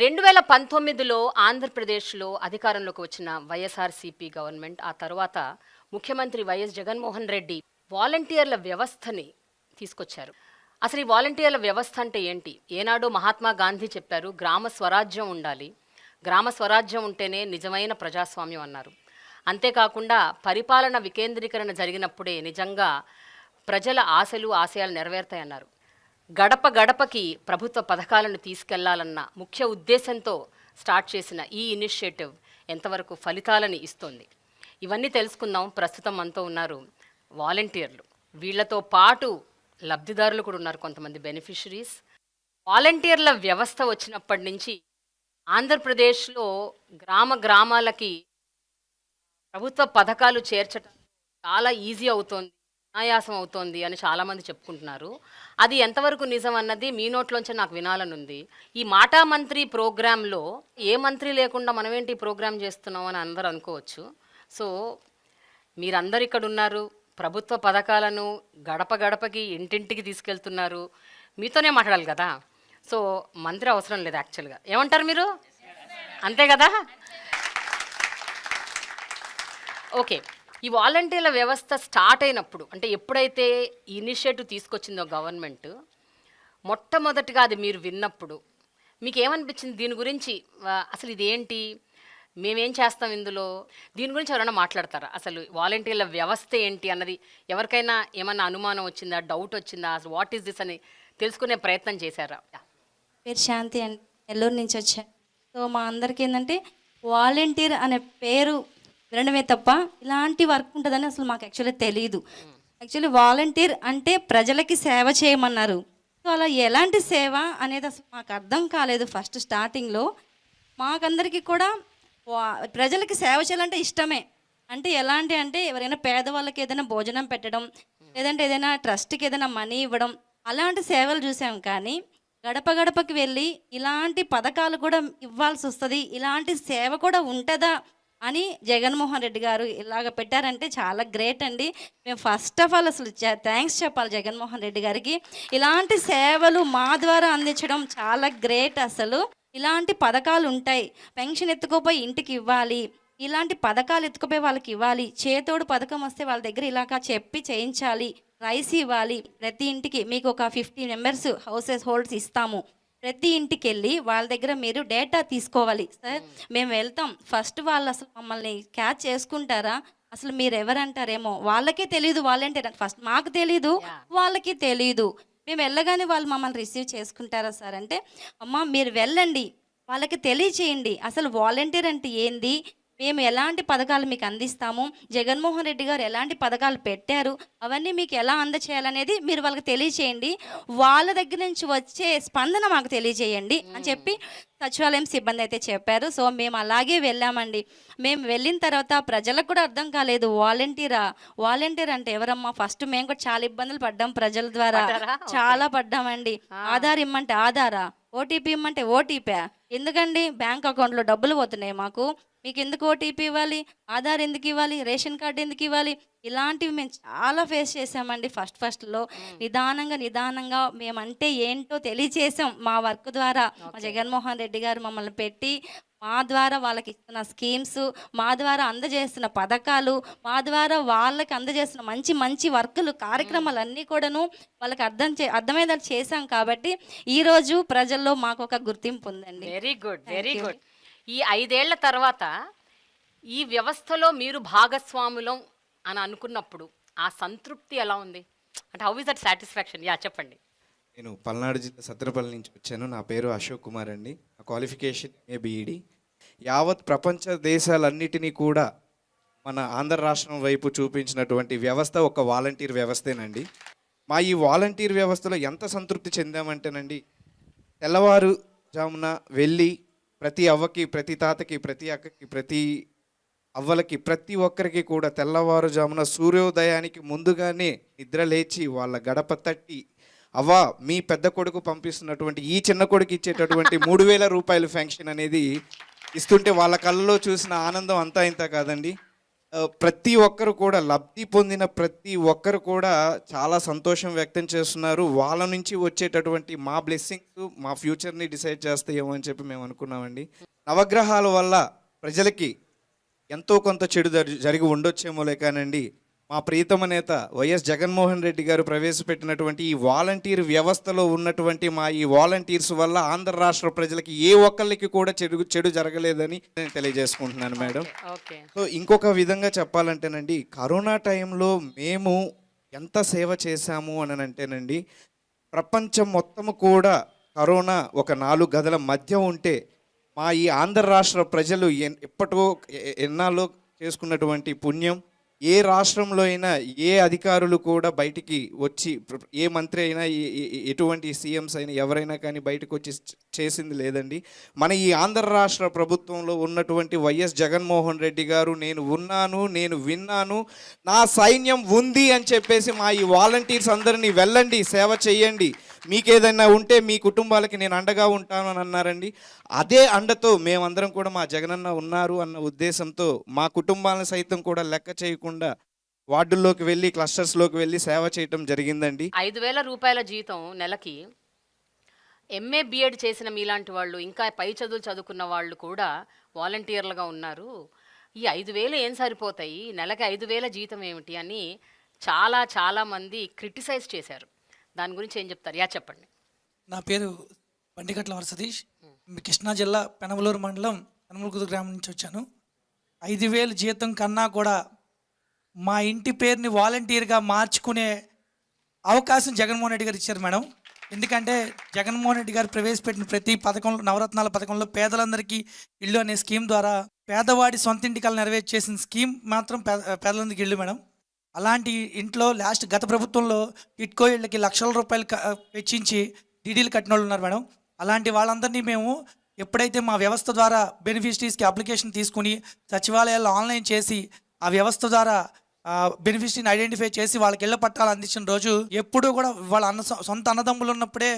రెండు వేల పంతొమ్మిదిలో ఆంధ్రప్రదేశ్లో అధికారంలోకి వచ్చిన వైఎస్ఆర్సీపీ గవర్నమెంట్ ఆ తర్వాత ముఖ్యమంత్రి వైఎస్ జగన్మోహన్ రెడ్డి వాలంటీర్ల వ్యవస్థని తీసుకొచ్చారు. అసలు ఈ వాలంటీర్ల వ్యవస్థ అంటే ఏంటి? ఏనాడో మహాత్మా గాంధీ చెప్పారు గ్రామ స్వరాజ్యం ఉండాలి. గ్రామ స్వరాజ్యం ఉంటేనే నిజమైన ప్రజాస్వామ్యం అన్నారు. అంతేకాకుండా పరిపాలన వికేంద్రీకరణ జరిగినప్పుడే నిజంగా ప్రజల ఆశలు ఆశయాలు నెరవేరుతాయన్నారు. గడప గడపకి ప్రభుత్వ పథకాలను తీసుకెళ్ళాలన్న ముఖ్య ఉద్దేశంతో స్టార్ట్ చేసిన ఈ ఇనిషియేటివ్ ఎంతవరకు ఫలితాలని ఇస్తోంది? ఇవన్నీ తెలుసుకుందాం. ప్రస్తుతం మనతో ఉన్నారు వాలంటీర్లు. వీళ్ళతో పాటు లబ్ధిదారులు కూడా ఉన్నారు కొంతమంది బెనిఫిషరీస్. వాలంటీర్ల వ్యవస్థ వచ్చినప్పటి నుంచి ఆంధ్రప్రదేశ్లో గ్రామ గ్రామాలకి ప్రభుత్వ పథకాలు చేర్చడం చాలా ఈజీ అవుతోంది అనాయాసం అవుతోంది అని చాలామంది చెప్పుకుంటున్నారు. అది ఎంతవరకు నిజం అన్నది మీ నోట్లోంచి నాకు వినాలని ఉంది ఈ మాటా మంత్రి ప్రోగ్రాంలో ఏ మంత్రి లేకుండా మనమేంటి ప్రోగ్రాం చేస్తున్నాం అని అందరూ అనుకోవచ్చు. సో మీరందరు ఇక్కడ ఉన్నారు ప్రభుత్వ పథకాలను గడప గడపకి ఇంటింటికి తీసుకెళ్తున్నారు. మీతోనే మాట్లాడాలి కదా. సో మంత్రి అవసరం లేదు యాక్చువల్గా. ఏమంటారు మీరు? అంతే కదా? ఓకే. ఈ వాలంటీర్ల వ్యవస్థ స్టార్ట్ అయినప్పుడు అంటే ఎప్పుడైతే ఇనిషియేటివ్ తీసుకొచ్చిందో గవర్నమెంట్ మొట్టమొదటిగా అది మీరు విన్నప్పుడు మీకు ఏమనిపించింది దీని గురించి అసలు ఇదేంటి? మేమేం చేస్తాం ఇందులో? దీని గురించి ఎవరైనా మాట్లాడతారా? అసలు వాలంటీర్ల వ్యవస్థ ఏంటి అన్నది ఎవరికైనా ఏమన్నా అనుమానం వచ్చిందా? డౌట్ వచ్చిందా? అసలు వాట్ ఈస్ దిస్ అని తెలుసుకునే ప్రయత్నం చేశారా? పేరు శాంతి అండి. నెల్లూరు నుంచి వచ్చాను సో మా అందరికీ ఏంటంటే వాలంటీర్ అనే పేరు వినడమే తప్ప ఇలాంటి వర్క్ ఉంటుందని అసలు మాకు యాక్చువల్లీ తెలియదు యాక్చువల్లీ వాలంటీర్ అంటే ప్రజలకి సేవ చేయమన్నారు. సో అలా ఎలాంటి సేవ అనేది అసలు మాకు అర్థం కాలేదు ఫస్ట్ స్టార్టింగ్లో మాకందరికీ కూడా వా- ప్రజలకి సేవ చేయాలంటే ఇష్టమే. అంటే ఎలాంటి అంటే ఎవరైనా పేదవాళ్ళకి ఏదైనా భోజనం పెట్టడం లేదంటే ఏదైనా ట్రస్ట్కి ఏదైనా మనీ ఇవ్వడం అలాంటి సేవలు చూసాం కానీ గడప గడపకి వెళ్ళి ఇలాంటి పథకాలు కూడా ఇవ్వాల్సి వస్తుంది ఇలాంటి సేవ కూడా ఉంటుందా అని జగన్మోహన్ రెడ్డి గారు ఇలాగ పెట్టారంటే చాలా గ్రేట్ అండి. మేము ఫస్ట్ ఆఫ్ ఆల్ అసలు థ్యాంక్స్ చెప్పాలి జగన్మోహన్ రెడ్డి గారికి. ఇలాంటి సేవలు మా ద్వారా అందించడం చాలా గ్రేట్ అసలు. ఇలాంటి పథకాలు ఉంటాయి. పెన్షన్ ఎత్తుకోపోయి ఇంటికి ఇవ్వాలి. ఇలాంటి పథకాలు ఎత్తుకుపోయి వాళ్ళకి ఇవ్వాలి. చేతోడు పథకం వస్తే వాళ్ళ దగ్గర ఇలాగా చెప్పి చేయించాలి. రైస్ ఇవ్వాలి. ప్రతి ఇంటికి మీకు ఒక ఫిఫ్టీ మెంబర్స్ హౌసెస్ హోల్డ్స్ ఇస్తాము. ప్రతి ఇంటికి వెళ్ళి వాళ్ళ దగ్గర మీరు డేటా తీసుకోవాలి. సార్ మేము వెళ్తాం. ఫస్ట్ వాళ్ళు అసలు మమ్మల్ని క్యాచ్ చేసుకుంటారా? అసలు మీరు ఎవరంటారేమో? వాళ్ళకే తెలియదు వాలంటీర్ ఫస్ట్ మాకు తెలీదు. వాళ్ళకి తెలీదు. మేము వెళ్ళగానే వాళ్ళు మమ్మల్ని రిసీవ్ చేసుకుంటారా సార్? అంటే అమ్మ మీరు వెళ్ళండి. వాళ్ళకి తెలియచేయండి. అసలు వాలంటీర్ అంటే ఏంది? మేము ఎలాంటి పథకాలు మీకు అందిస్తాము? జగన్మోహన్ రెడ్డి గారు ఎలాంటి పథకాలు పెట్టారు? అవన్నీ మీకు ఎలా అందచేయాలనేది మీరు వాళ్ళకి తెలియచేయండి. వాళ్ళ దగ్గర నుంచి వచ్చే స్పందన మాకు తెలియజేయండి అని చెప్పి సచివాలయం సిబ్బంది అయితే చెప్పారు. సో మేము అలాగే వెళ్ళామండి. మేము వెళ్ళిన తర్వాత ప్రజలకు కూడా అర్థం కాలేదు. వాలంటీరా? వాలంటీర్ అంటే ఎవరమ్మా? ఫస్ట్ మేము కూడా చాలా ఇబ్బందులు పడ్డాం ప్రజల ద్వారా? చాలా పడ్డామండి. ఆధార్ ఇమ్మంటే ఆధారా? ఓటీపీ ఇమ్మంటే ఓటీపీ ఎందుకండి? బ్యాంక్ అకౌంట్లో డబ్బులు పోతున్నాయి మాకు. మీకు ఎందుకు ఓటీపీ ఇవ్వాలి? ఆధార్ ఎందుకు ఇవ్వాలి? రేషన్ కార్డు ఎందుకు ఇవ్వాలి? ఇలాంటివి మేము చాలా ఫేస్ చేసామండి ఫస్ట్ ఫస్ట్లో. నిదానంగా నిదానంగా మేమంటే ఏంటో తెలియచేసాం మా వర్క్ ద్వారా. మా జగన్మోహన్ రెడ్డి గారు మమ్మల్ని పెట్టి మా ద్వారా వాళ్ళకి ఇస్తున్న స్కీమ్స్ మా ద్వారా అందజేస్తున్న పథకాలు మా ద్వారా వాళ్ళకి అందజేస్తున్న మంచి మంచి వర్కులు కార్యక్రమాలన్నీ కూడాను వాళ్ళకి అర్థం చే అర్థమయ్యేలా చేశాం కాబట్టి ఈరోజు ప్రజల్లో మాకు ఒక గుర్తింపు ఉందండి. Very good very good. ఈ ఐదేళ్ళ తర్వాత ఈ వ్యవస్థలో మీరు భాగస్వాములం అని అనుకున్నప్పుడు ఆ సంతృప్తి ఎలా ఉంది? అంటే హౌ ఇస్ దట్ సాటిస్ఫాక్షన్ యా చెప్పండి. నేను పల్నాడు జిల్లా సత్రపల్లి నుంచి వచ్చాను. నా పేరు అశోక్ కుమార్ అండి. నా క్వాలిఫికేషన్ ఏబిఈడి యావత్ ప్రపంచ దేశాలన్నిటినీ కూడా మన ఆంధ్ర రాష్ట్రం వైపు చూపించినటువంటి వ్యవస్థ ఒక వాలంటీర్ వ్యవస్థేనండి. మా ఈ వాలంటీర్ వ్యవస్థలో ఎంత సంతృప్తి చెందామంటేనండి తెల్లవారు జామున వెళ్ళి ప్రతి అవ్వకి ప్రతి తాతకి ప్రతి అక్కకి ప్రతి అవ్వలకి ప్రతి ఒక్కరికి కూడా తెల్లవారుజామున సూర్యోదయానికి ముందుగానే నిద్ర లేచి వాళ్ళ గడప తట్టి అవ్వ మీ పెద్ద కొడుకు పంపిస్తున్నటువంటి ఈ చిన్న కొడుకు ఇచ్చేటటువంటి మూడు వేల రూపాయల ఫెన్షన్ అనేది ఇస్తుంటే వాళ్ళ కళ్ళలో చూసిన ఆనందం అంతా ఇంత కాదండి? ప్రతి ఒక్కరు కూడా లబ్ధి పొందిన ప్రతి ఒక్కరు కూడా చాలా సంతోషం వ్యక్తం చేస్తున్నారు. వాళ్ళ నుంచి వచ్చేటటువంటి మా బ్లెస్సింగ్స్ మా ఫ్యూచర్ని డిసైడ్ చేస్తాయేమో అని చెప్పి మేము అనుకున్నామండి. నవగ్రహాల వల్ల ప్రజలకి ఎంతో కొంత చెడు జరిగి ఉండొచ్చేమోలే కానండి మా ప్రియతమ నేత వైఎస్ జగన్మోహన్ రెడ్డి గారు ప్రవేశపెట్టినటువంటి ఈ వాలంటీర్ వ్యవస్థలో ఉన్నటువంటి మా ఈ వాలంటీర్స్ వల్ల ఆంధ్ర రాష్ట్ర ప్రజలకి ఏ ఒక్కరికి కూడా చెడు చెడు జరగలేదని నేను తెలియజేసుకుంటున్నాను మేడం. ఓకే సో ఇంకొక విధంగా చెప్పాలంటేనండి కరోనా టైంలో మేము ఎంత సేవ చేశాము అని అంటేనండి ప్రపంచం మొత్తము కూడా కరోనా ఒక నాలుగు గదుల మధ్య ఉంటే మా ఈ ఆంధ్ర రాష్ట్ర ప్రజలు ఎన్- ఎప్పటో ఎ- ఎన్నాళ్ళో చేసుకున్నటువంటి పుణ్యం ఏ రాష్ట్రంలో అయినా ఏ అధికారులు కూడా బయటికి వచ్చి ఏ మంత్రి అయినా ఎటువంటి సీఎంస్ అయినా ఎవరైనా కానీ బయటకు వచ్చి చేసింది లేదండి. మన ఈ ఆంధ్ర రాష్ట్ర ప్రభుత్వంలో ఉన్నటువంటి వైఎస్ జగన్మోహన్ రెడ్డి గారు నేను ఉన్నాను నేను విన్నాను నా సైన్యం ఉంది అని చెప్పేసి మా ఈ వాలంటీర్స్ అందరినీ వెళ్ళండి సేవ చేయండి. మీకేదైనా ఉంటే మీ కుటుంబాలకి నేను అండగా ఉంటాను అని అన్నారండి. అదే అండతో మేమందరం కూడా మా జగనన్న ఉన్నారు అన్న ఉద్దేశంతో మా కుటుంబాలను సైతం కూడా లెక్క చేయకుండా వార్డుల్లోకి వెళ్ళి క్లస్టర్స్లోకి వెళ్ళి సేవ చేయటం జరిగిందండి. ఐదు వేల రూపాయల జీతం నెలకి ఎంఏ బిఎడ్ చేసిన మీలాంటి వాళ్ళు ఇంకా పై చదువులు చదువుకున్న వాళ్ళు కూడా వాలంటీర్లుగా ఉన్నారు. ఈ ఐదు వేలు ఏం సరిపోతాయి? నెలకి ఐదు వేల జీతం ఏమిటి అని చాలా చాలామంది క్రిటిసైజ్ చేశారు. దాని గురించి ఏం చెప్తారు? యా చెప్పండి. నా పేరు బండిగట్ల వరసతీష్ కృష్ణా జిల్లా పెనమలూరు మండలం పెనమలకుదు గ్రామం నుంచి వచ్చాను. ఐదు వేలు జీతం కన్నా కూడా మా ఇంటి పేరుని వాలంటీర్గా మార్చుకునే అవకాశం జగన్మోహన్ రెడ్డి గారు ఇచ్చారు మేడం. ఎందుకంటే జగన్మోహన్ రెడ్డి గారు ప్రవేశపెట్టిన ప్రతి పథకంలో నవరత్నాల పథకంలో పేదలందరికీ ఇల్లు అనే స్కీమ్ ద్వారా పేదవాడి సొంత ఇంటికల్ నెరవేర్చేసిన స్కీమ్ మాత్రం పేద పేదలందరికీ ఇల్లు మేడం. అలాంటి ఇంట్లో లాస్ట్ గత ప్రభుత్వంలో టిట్కో ఇళ్ళకి లక్షల రూపాయలు వెచ్చించి డీడీలు కట్టిన వాళ్ళు ఉన్నారు మేడం. అలాంటి వాళ్ళందరినీ మేము ఎప్పుడైతే మా వ్యవస్థ ద్వారా బెనిఫిషరీస్కి అప్లికేషన్ తీసుకుని సచివాలయాల్లో ఆన్లైన్ చేసి ఆ వ్యవస్థ ద్వారా బెనిఫిషరీని ఐడెంటిఫై చేసి వాళ్ళకి ఇళ్ళ పట్టాలు అందించిన రోజు ఎప్పుడూ కూడా వాళ్ళ అన్న సొంత అన్నదమ్ములు ఉన్నప్పుడే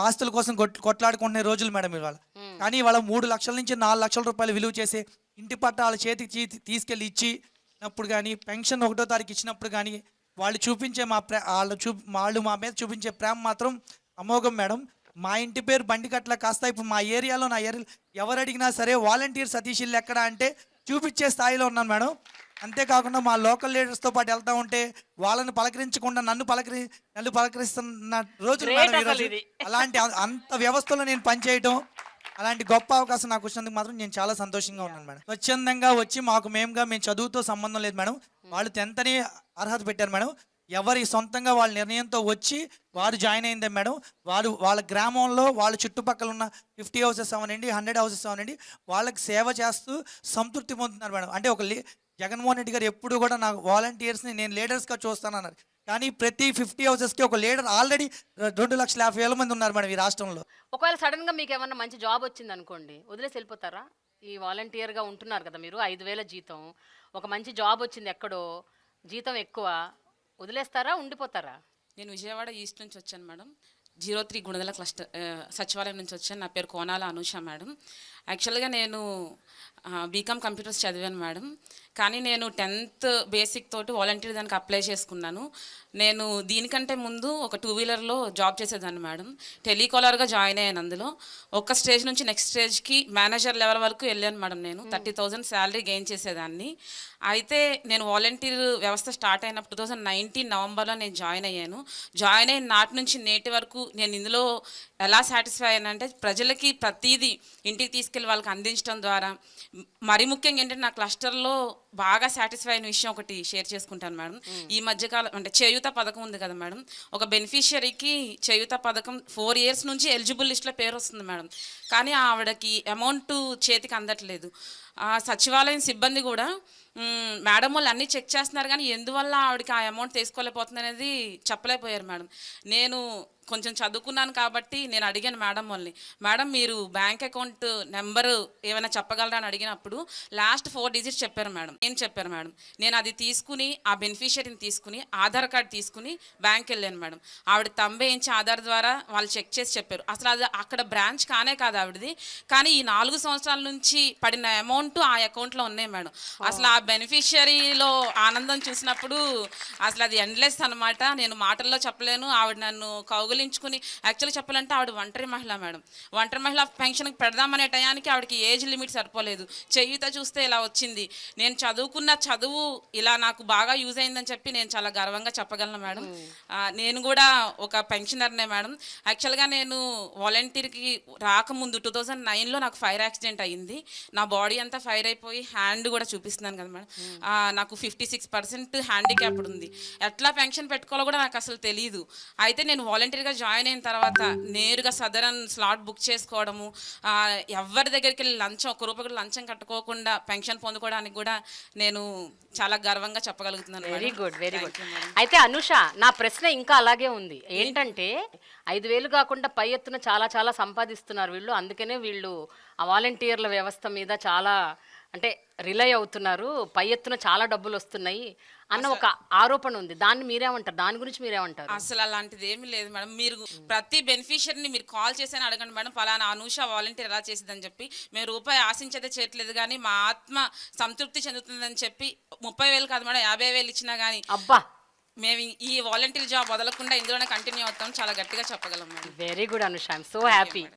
ఆస్తుల కోసం కొట్- కొట్లాడుకునే రోజులు మేడం ఇవాళ. కానీ వాళ్ళ మూడు లక్షల నుంచి నాలుగు లక్షల రూపాయలు విలువ చేసే ఇంటి పట్టాలు చేతికి తీసుకెళ్ళి ఇచ్చి ఇచ్చినప్పుడు కానీ పెన్షన్ ఒకటో తారీఖు ఇచ్చినప్పుడు కానీ వాళ్ళు చూపించే మా ప్రే వాళ్ళు చూ వాళ్ళు మా మీద చూపించే ప్రేమ మాత్రం అమోఘం మేడం మా ఇంటి పేరు బండికట్ల కాస్త ఇప్పుడు మా ఏరియాలో నా ఏరియా ఎవరు అడిగినా సరే వాలంటీర్ సతీష్ ఇల్లు ఎక్కడ అంటే చూపించే స్థాయిలో ఉన్నాను మేడం అంతేకాకుండా మా లోకల్ లీడర్స్తో పాటు వెళ్తా ఉంటే వాళ్ళని పలకరించకుండా నన్ను పలకరి నన్ను పలకరిస్తున్న. ఇది. అలాంటి అంత వ్యవస్థలో నేను పనిచేయటం అలాంటి గొప్ప అవకాశం నాకు వచ్చినందుకు మాత్రం నేను చాలా సంతోషంగా ఉన్నాను మేడం. స్వచ్ఛందంగా వచ్చి మాకు మేముగా మేము చదువుతో సంబంధం లేదు మేడం. వాళ్ళు టెన్త్ అని అర్హత పెట్టారు మేడం. ఎవరి సొంతంగా వాళ్ళ నిర్ణయంతో వచ్చి వారు జాయిన్ అయిందే మేడం. వారు వాళ్ళ గ్రామంలో వాళ్ళ చుట్టుపక్కల ఉన్న ఫిఫ్టీ హౌసెస్ అవనండి హండ్రెడ్ హౌసెస్ అవనండి వాళ్ళకి సేవ చేస్తూ సంతృప్తి పొందుతున్నారు మేడం. అంటే ఒక జగన్మోహన్ రెడ్డి గారు ఎప్పుడు కూడా నాకు వాలంటీర్స్ని నేను లీడర్స్గా చూస్తానన్నారు. కానీ ప్రతి ఫిఫ్టీ హౌసెస్కి ఒక లీడర్ ఆల్రెడీ రెండు లక్షల యాభై వేల మంది ఉన్నారు మేడం ఈ రాష్ట్రంలో. ఒకవేళ సడన్గా మీకు ఏమన్నా మంచి జాబ్ వచ్చింది అనుకోండి వదిలేసి వెళ్ళిపోతారా? ఈ వాలంటీర్గా ఉంటున్నారు కదా మీరు ఐదు వేల జీతం ఒక మంచి జాబ్ వచ్చింది ఎక్కడో జీతం ఎక్కువ వదిలేస్తారా ఉండిపోతారా? నేను విజయవాడ ఈస్ట్ నుంచి వచ్చాను madam. Zero three Gunadala cluster సచివాలయం నుంచి వచ్చాను. నా పేరు కోనాల అనూష మేడం. యాక్చువల్గా నేను బీకామ్ కంప్యూటర్స్ చదివాను మేడం. కానీ నేను టెన్త్ బేసిక్ తోటి వాలంటీర్ దానికి అప్లై చేసుకున్నాను. నేను దీనికంటే ముందు ఒక టూ వీలర్లో జాబ్ చేసేదాన్ని మేడం. టెలికాలర్గా జాయిన్ అయ్యాను అందులో. ఒక స్టేజ్ నుంచి నెక్స్ట్ స్టేజ్కి మేనేజర్ లెవెల్ వరకు వెళ్ళాను మేడం నేను. థర్టీ థౌజండ్ శాలరీ గెయిన్ చేసేదాన్ని. అయితే నేను వాలంటీర్ వ్యవస్థ స్టార్ట్ అయినప్పుడు టూ థౌజండ్ నైన్టీన్ నవంబర్లో నేను జాయిన్ అయ్యాను. జాయిన్ అయిన నాటి నుంచి నేటి వరకు నేను ఇందులో ఎలా సాటిస్ఫై అయ్యానంటే ప్రజలకి ప్రతిదీ ఇంటికి తీసుకెళ్ళి వాళ్ళకి అందించడం ద్వారా మరి ముఖ్యంగా ఏంటంటే నా క్లస్టర్లో బాగా సాటిస్ఫై అయిన విషయం ఒకటి షేర్ చేసుకుంటాను మేడం. ఈ మధ్యకాలం అంటే చేయూత పథకం ఉంది కదా మేడం. ఒక బెనిఫిషియరీకి చేయూత పథకం ఫోర్ ఇయర్స్ నుంచి ఎలిజిబుల్ లిస్ట్లో పేరు వస్తుంది మేడం. కానీ ఆవిడకి అమౌంట్ చేతికి అందట్లేదు. ఆ సచివాలయం సిబ్బంది కూడా మేడం వాళ్ళు అన్నీ చెక్ చేస్తున్నారు కానీ ఎందువల్ల ఆవిడకి ఆ అమౌంట్ తీసుకోలేకపోతుంది అనేది చెప్పలేకపోయారు మేడం. నేను కొంచెం చదువుకున్నాను కాబట్టి నేను అడిగాను మేడం వాళ్ళని. మేడం మీరు బ్యాంక్ అకౌంట్ నెంబరు ఏమైనా చెప్పగలరా అని అడిగినప్పుడు లాస్ట్ ఫోర్ డిజిట్స్ చెప్పారు మేడం. ఏం చెప్పారు మేడం? నేను అది తీసుకుని ఆ బెనిఫిషియరీని తీసుకుని ఆధార్ కార్డ్ తీసుకుని బ్యాంక్ వెళ్ళాను మేడం. ఆవిడ తంబేయించి ఆధార్ ద్వారా వాళ్ళు చెక్ చేసి చెప్పారు. అసలు అది అక్కడ బ్రాంచ్ కానే కాదు ఆవిడది. కానీ ఈ నాలుగు సంవత్సరాల నుంచి పడిన అమౌంట్ ఆ అకౌంట్లో ఉన్నాయి మేడం. అసలు ఆ బెనిఫిషియరీలో ఆనందం చూసినప్పుడు అసలు అది ఎండ్లెస్ అనమాట నేను మాటల్లో చెప్పలేను. ఆవిడ నన్ను కౌగులించుకుని యాక్చువల్లీ చెప్పాలంటే ఆవిడ ఒంటరి మహిళ మేడం. ఒంటరి మహిళ పెన్షన్కి పెడదామనే టయానికి ఆవిడకి ఏజ్ లిమిట్ సరిపోలేదు. చేయూత చూస్తే ఇలా వచ్చింది. నేను చదువుకున్న చదువు ఇలా నాకు బాగా యూజ్ అయిందని చెప్పి నేను చాలా గర్వంగా చెప్పగలను మేడం. నేను కూడా ఒక పెన్షనర్నే మేడం. యాక్చువల్గా నేను వాలంటీర్కి రాకముందు టూ థౌజండ్ నైన్లో నాకు ఫైర్ యాక్సిడెంట్ అయ్యింది నా బాడీ అంతా ఫైర్ అయిపోయి హ్యాండ్ కూడా చూపిస్తున్నాను కదా మేడం. నాకు ఫిఫ్టీ సిక్స్ పర్సెంట్ హ్యాండిక్యాప్డ్ ఉంది. ఎట్లా పెన్షన్ పెట్టుకోవాలో కూడా నాకు అసలు తెలియదు అయితే నేను వాలంటీర్గా జాయిన్ అయిన తర్వాత నేరుగా సదరన్ స్లాట్ బుక్ చేసుకోవడము ఎవరి దగ్గరికి వెళ్ళి లంచం ఒక్క రూపాయి లంచం కట్టుకోకుండా పెన్షన్ పొందుకోవడానికి కూడా నేను చాలా గర్వంగా చెప్పగలుగుతున్నాను వెరీ. Good very good. అయితే అనుష నా ప్రశ్న ఇంకా అలాగే ఉంది. ఏంటంటే ఐదు వేలు కాకుండా పై ఎత్తున చాలా చాలా సంపాదిస్తున్నారు వీళ్ళు. అందుకనే వీళ్ళు ఆ వాలంటీర్ల వ్యవస్థ మీద చాలా అంటే రిలై అవుతున్నారు. పై ఎత్తున చాలా డబ్బులు వస్తున్నాయి అన్న ఒక ఆరోపణ ఉంది. దాన్ని మీరేమంటారు? దాని గురించి మీరేమంటారు? అసలు అలాంటిది ఏమీ లేదు మేడం. మీరు ప్రతి బెనిఫిషియర్ని మీరు కాల్ చేసి అడగండి మేడం. పలానా అనూష వాలంటీర్ ఎలా చేసిందని చెప్పి. మేము రూపాయి ఆశించదే చేయట్లేదు కానీ మా ఆత్మ సంతృప్తి చెందుతుందని చెప్పి ముప్పై వేలు కాదు మేడం యాభై వేలు ఇచ్చినా కానీ అబ్బా! మేము ఈ వాలంటీర్ జాబ్ వదలకుండా ఇందులోనే కంటిన్యూ అవుతాం చాలా గట్టిగా చెప్పగలం madam. Very good Anusha I'm so happy